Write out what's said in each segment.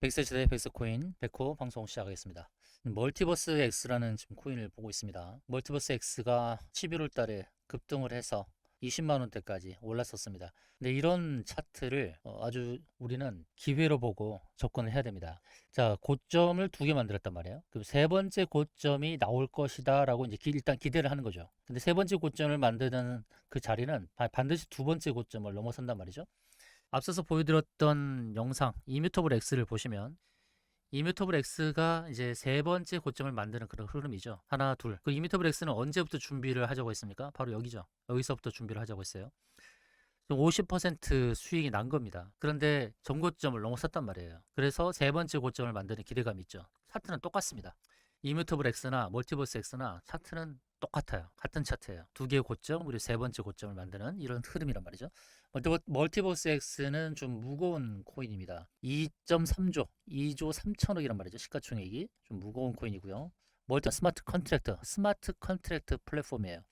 백세시대 백스코인 백호 방송 시작하겠습니다. 멀티버스 X라는 지금 코인을 보고 있습니다. 멀티버스 X가 11월 달에 급등을 해서 20만 원대까지 올랐었습니다. 근데 이런 차트를 어, 아주 우리는 기회로 보고 접근을 해야 됩니다. 자, 고점을 두 개 만들었단 말이에요. 그럼 세 번째 고점이 나올 것이다라고 이제 기- 일단 기대를 하는 거죠. 근데 세 번째 고점을 만드는 그 자리는 바- 반드시 두 번째 고점을 넘어선단 말이죠. 앞서서 보여드렸던 영상 이뮤터블 X를 보시면 이뮤터블 X가 이제 세 번째 고점을 만드는 그런 흐름이죠. 하나, 둘. 그 이뮤터블 X는 언제부터 준비를 하자고 했습니까? 바로 여기죠. 여기서부터 준비를 하자고 했어요. 50% 수익이 난 겁니다. 그런데 전고점을 넘어섰단 말이에요. 그래서 세 번째 고점을 만드는 기대감이 있죠. 차트는 똑같습니다. 이뮤터블 X나 멀티버스 X나 차트는 똑같아요. 같은 차트예요. 두 개의 고점, 그리고 세 번째 고점을 만드는 이런 흐름이란 말이죠. 멀티버, 멀티버스 X는 좀 무거운 코인입니다. 2.3조, 2조 3천억이란 말이죠. 시가총액이 좀 무거운 코인이고요. 멀티 스마트 컨트랙트, 스마트 컨트랙트 플랫폼이에요.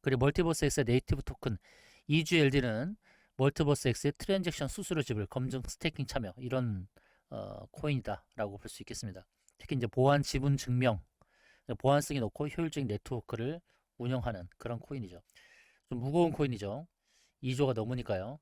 그리고 멀티버스 X의 네이티브 토큰 EGLD는 멀티버스 X의 트랜잭션 수수료 지불, 검증 스테이킹 참여 이런 어, 코인이다라고 볼 수 있겠습니다. 특히 이제 보안 지분 증명, 보안성이 높고 효율적인 네트워크를 운영하는 그런 코인이죠. 좀 무거운 코인이죠. 2조가 넘으니까요.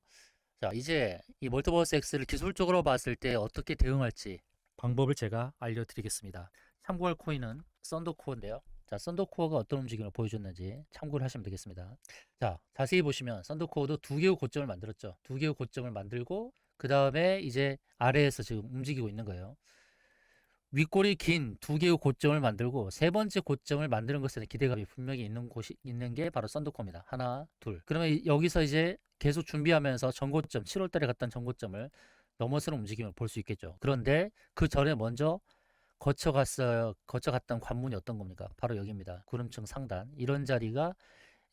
자, 이제 이 멀티버스 X를 기술적으로 봤을 때 어떻게 대응할지 방법을 제가 알려드리겠습니다. 참고할 코인은 썬더코어인데요. 자, 썬더코어가 어떤 움직임을 보여줬는지 참고를 하시면 되겠습니다. 자, 자세히 보시면 썬더코어도 두 개의 고점을 만들었죠. 두 개의 고점을 만들고 그 다음에 이제 아래에서 지금 움직이고 있는 거예요. 윗골이 긴 두 개의 고점을 만들고 세 번째 고점을 만드는 것에는 기대감이 분명히 있는 곳이 있는 게 바로 썬더코입니다. 하나, 둘. 그러면 여기서 이제 계속 준비하면서 전고점 7월 달에 갔던 전고점을 넘어서는 움직임을 볼 수 있겠죠. 그런데 그 전에 먼저 거쳐갔어요. 거쳐갔던 관문이 어떤 겁니까? 바로 여기입니다. 구름층 상단. 이런 자리가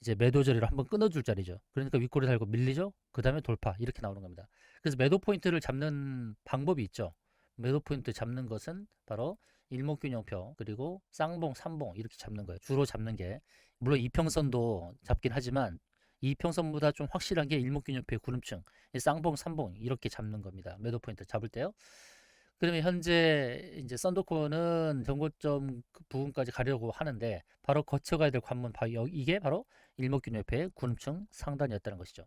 이제 매도 자리를 한번 끊어줄 자리죠. 그러니까 윗골이 달고 밀리죠. 그 다음에 돌파 이렇게 나오는 겁니다. 그래서 매도 포인트를 잡는 방법이 있죠. 매도 포인트 잡는 것은 바로 일목균형표 그리고 쌍봉, 삼봉 이렇게 잡는 거예요. 주로 잡는 게 물론 이평선도 잡긴 하지만 이평선보다 좀 확실한 게 일목균형표의 구름층, 이 쌍봉, 삼봉 이렇게 잡는 겁니다. 매도 포인트 잡을 때요. 그러면 현재 이제 썬더코어는 전고점 그 부분까지 가려고 하는데 바로 거쳐가야 될 관문 바로 여- 이게 바로 일목균형표의 구름층 상단이었다는 것이죠.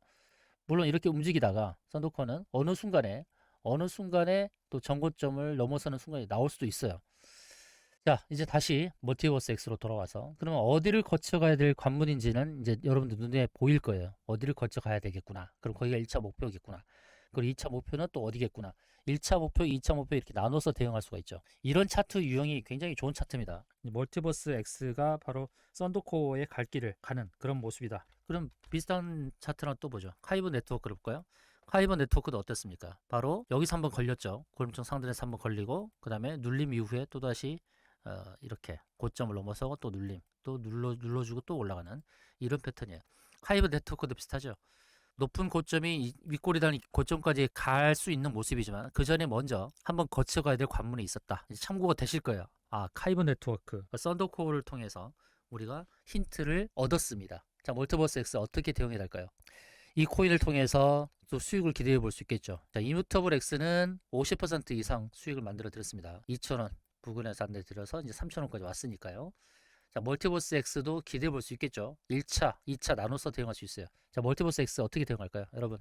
물론 이렇게 움직이다가 썬더코어는 어느 순간에 어느 순간에 또 전고점을 넘어서는 순간이 나올 수도 있어요. 자, 이제 다시 멀티버스 X로 돌아와서 그러면 어디를 거쳐가야 될 관문인지는 이제 여러분들 눈에 보일 거예요. 어디를 거쳐가야 되겠구나. 그럼 거기가 1차 목표겠구나. 그리고 2차 목표는 또 어디겠구나. 1차 목표, 2차 목표 이렇게 나눠서 대응할 수가 있죠. 이런 차트 유형이 굉장히 좋은 차트입니다. 멀티버스 X가 바로 썬더코어의 갈 길을 가는 그런 모습이다. 그럼 비슷한 차트랑 또 보죠. 카이브 네트워크를 볼까요? 카이버 네트워크도 어땠습니까? 바로 여기서 한번 걸렸죠. 골음층 상단에서 한번 걸리고 그 다음에 눌림 이후에 또다시 어, 이렇게 고점을 넘어서고 또 눌림 또 눌러, 눌러주고 또 올라가는 이런 패턴이에요. 카이버 네트워크도 비슷하죠. 높은 고점이 이 윗골이 달 고점까지 갈 수 있는 모습이지만 그 전에 먼저 한번 거쳐가야 될 관문이 있었다. 참고가 되실 거예요. 아 카이버 네트워크 썬더코어를 통해서 우리가 힌트를 얻었습니다. 자 멀티버스 X 어떻게 대응해야 될까요? 이 코인을 통해서 또 수익을 기대해 볼 수 있겠죠. 자, 이뮤터블 X는 50% 이상 수익을 만들어 드렸습니다. 2,000원 부근에서 안내 드려서 이제 3,000원까지 왔으니까요. 자, 멀티버스 X도 기대해 볼 수 있겠죠. 1차, 2차 나눠서 대응할 수 있어요. 자, 멀티버스 X 어떻게 대응할까요? 여러분.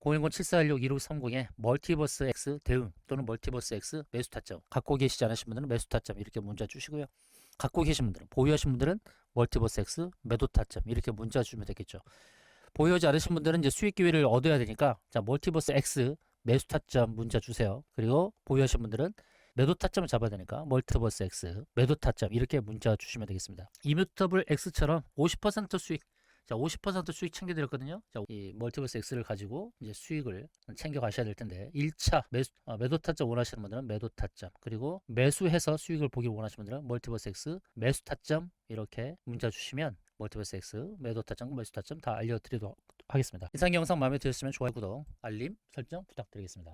010-7416-1530에 멀티버스 X 대응 또는 멀티버스 X 매수 타점 갖고 계시지 않으신 분들은 매수 타점 이렇게 문자 주시고요. 갖고 계신 분들은 보유하신 분들은 멀티버스 X 매도 타점 이렇게 문자 주면 되겠죠. 보유하지 않으신 분들은 이제 수익 기회를 얻어야 되니까 자 멀티버스 X 매수 타점 문자 주세요. 그리고 보유하신 분들은 매도 타점을 잡아야 되니까 멀티버스 X 매도 타점 이렇게 문자 주시면 되겠습니다. 이뮤터블 X처럼 50% 수익 자, 50% 수익 챙겨드렸거든요. 자, 이 멀티버스 X를 가지고 이제 수익을 챙겨 가셔야 될 텐데, 1차 매수, 아, 매도 타점 원하시는 분들은 매도 타점, 그리고 매수해서 수익을 보기 원하시는 분들은 멀티버스 X 매수 타점 이렇게 문자 주시면 멀티버스 X 매도 타점, 매수 타점 다 알려드리도록 하겠습니다. 이상 영상 마음에 드셨으면 좋아요, 구독, 알림, 설정 부탁드리겠습니다.